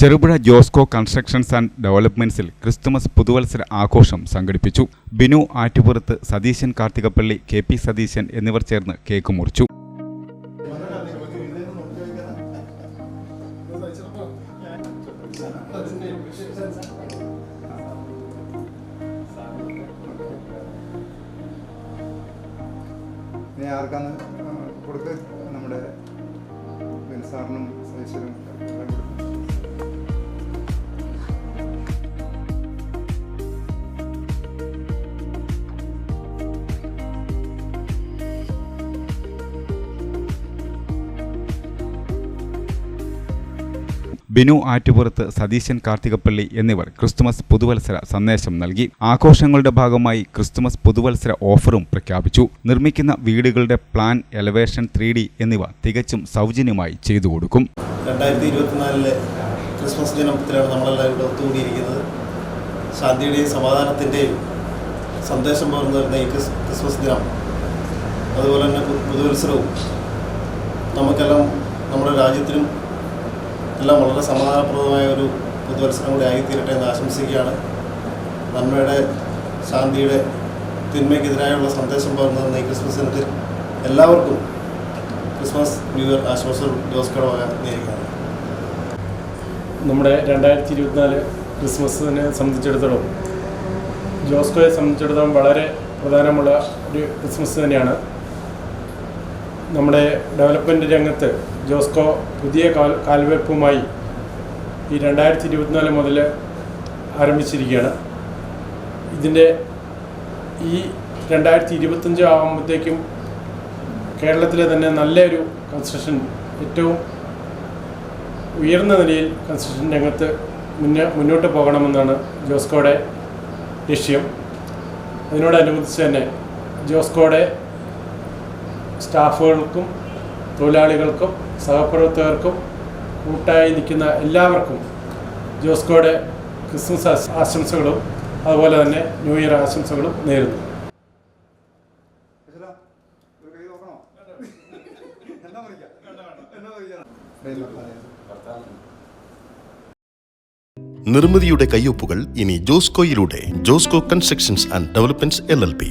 Cherupuzha Josco constructions and ഡെവലപ്മെന്റ്സിൽ Christmas പുതുവത്സര ആഘോഷം സംഘടിപ്പിച്ചു. ബിനു ആറ്റുപുറത്ത് സതീശൻ കാർത്തികപ്പള്ളി കെ പി സതീശൻ എന്നിവർ ചേർന്ന് കേക്ക് മുറിച്ചു. കൊടുക്ക്? നമ്മുടെ സതീശനും ബിനു ആറ്റുപുറത്ത് സതീശൻ കാർത്തികപ്പള്ളി എന്നിവർ ക്രിസ്തുമസ് പുതുവത്സര സന്ദേശം നൽകി. ആഘോഷങ്ങളുടെ ഭാഗമായി ക്രിസ്തുമസ് പുതുവത്സര ഓഫറും പ്രഖ്യാപിച്ചു. നിർമ്മിക്കുന്ന വീടുകളുടെ പ്ലാൻ എലവേഷൻ ത്രീ എന്നിവ തികച്ചും സൗജന്യമായി ചെയ്തു കൊടുക്കും. രണ്ടായിരത്തി ഇരുപത്തിനാലിലെ ക്രിസ്മസ് ദിനത്തിലാണ് നമ്മളെല്ലാവരും ഒത്തുകൂടിയിരിക്കുന്നത്. ശാന്തിയുടെയും സമാധാനത്തിന്റെയും സന്ദേശം പകർന്നു വരുന്ന ഈ ക്രിസ് ക്രിസ്മസ് ദിനം. അതുപോലെ തന്നെ പുതുവത്സരവും നമുക്കെല്ലാം നമ്മുടെ രാജ്യത്തിനും എല്ലാം വളരെ സമാധാനപ്രദമായ ഒരു പുതുവത്സരം കൂടി ആയിത്തീരട്ടെ എന്ന് ആശംസിക്കുകയാണ്. നന്മയുടെ ശാന്തിയുടെ തിന്മയ്ക്കെതിരായുള്ള സന്ദേശം പകർന്നു ഈ ക്രിസ്മസ് ദിനത്തിൽ എല്ലാവർക്കും ക്രിസ്മസ് ന്യൂ ഇയർ ആശംസകൾ ജോസ് കടവക നേരിടുകയാണ് നമ്മുടെ രണ്ടായിരത്തി ഇരുപത്തിനാല് ക്രിസ്മസിനെ സംബന്ധിച്ചിടത്തോളം ജോസ്കോയെ സംബന്ധിച്ചിടത്തോളം വളരെ പ്രധാനമുള്ള ഒരു ക്രിസ്മസ് തന്നെയാണ്. നമ്മുടെ ഡെവലപ്മെന്റ് രംഗത്ത് ജോസ്കോ പുതിയ കാൽ കാൽവെപ്പുമായി ഈ രണ്ടായിരത്തി ഇരുപത്തിനാല് മുതൽ ആരംഭിച്ചിരിക്കുകയാണ്. ഇതിന്റെ ഈ രണ്ടായിരത്തി ഇരുപത്തഞ്ച് ആകുമ്പോഴത്തേക്കും കേരളത്തിലെ തന്നെ നല്ലൊരു കൺസ്ട്രക്ഷൻ ഏറ്റവും ഉയർന്ന നിലയിൽ കൺസ്ട്രക്ഷൻ രംഗത്ത് മുന്നേ മുന്നോട്ട് പോകണമെന്നാണ് ജോസ്കോയുടെ ലക്ഷ്യം. അതിനോടനുബന്ധിച്ച് തന്നെ ജോസ്കോയുടെ സ്റ്റാഫുകൾക്കും തൊഴിലാളികൾക്കും സഹപ്രവർത്തകർക്കും കൂട്ടായി നിൽക്കുന്ന എല്ലാവർക്കും ജോസ്കോയുടെ ക്രിസ്മസ് ആശംസകളും അതുപോലെ തന്നെ ന്യൂ ഇയർ ആശംസകളും നേരുന്നു. നിർമ്മിതിയുടെ കയ്യൊപ്പുകൾ ഇനി ജോസ്കോയിലൂടെ Josco constructions and developments L L P.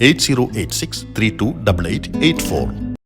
8086